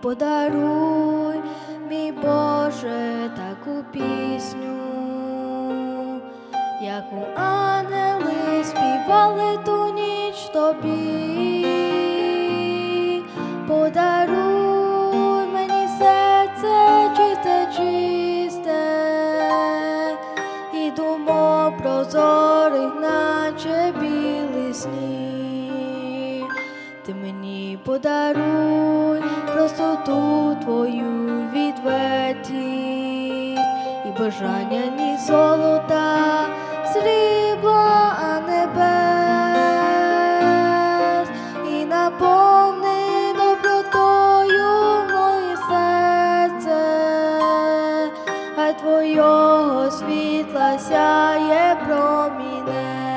подаруй, мій Боже, таку пісню, яку ангели співали ту ніч тобі. Подаруй мені серце чисте, чисте, і думок прозорих, наче білий сніг. Ти мені подаруй простоту твою відвертість і бажання ні золота, срібла, а небес, і наповни добротою моє серце, хай твого світла сяє проміне.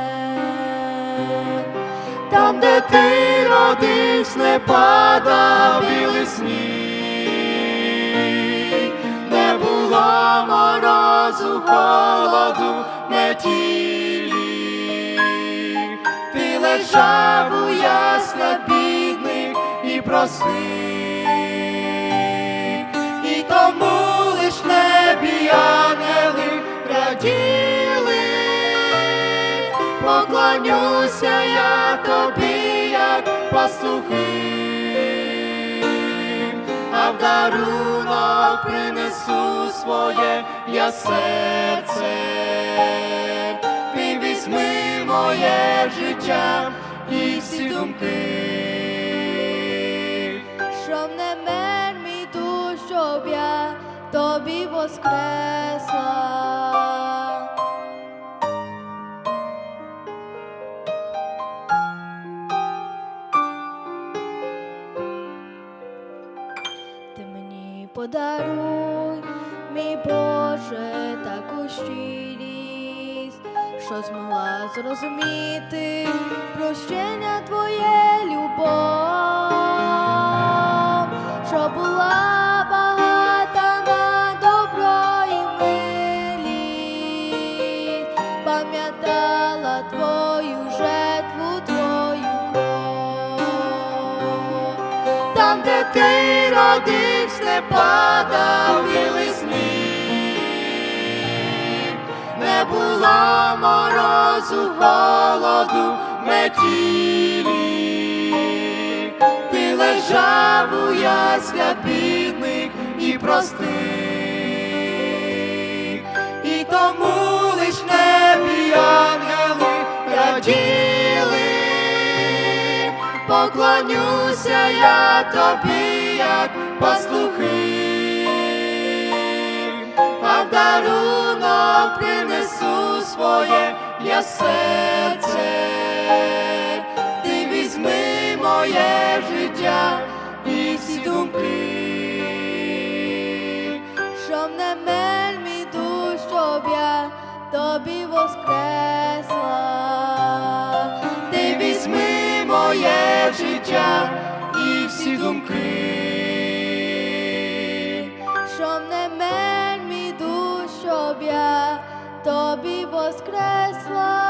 Там, де ти родився, не падав білий сніг, холоду, метілі. Ти лежав у яслах бідних і просив, і тому лиш небі ангели раділи. Поклонюся я тобі, як пастухи, а в принесу своє я серце, ти візьми моє життя і всі думки. Щоб не мер мій душ, щоб я тобі воскресла. Подаруй, мій Боже, таку щирість, що змогла зрозуміти прощення Твоє любов, що була багата на добро і милість, пам'ятала Твою жертву, Там, де ти родився, не падав білий сніг, не було морозу, холоду, метілі. Ти лежав у яслях бідних і простих, Поклонюся я тобі, як пастухи, а в дарунок принесу своє я серце, ти візьми моє життя і всі думки. Щоб не мер мій душ, щоб я тобі воскресла. як життя і всі думки, щоб не мен душ, щоб я тобі воскресла.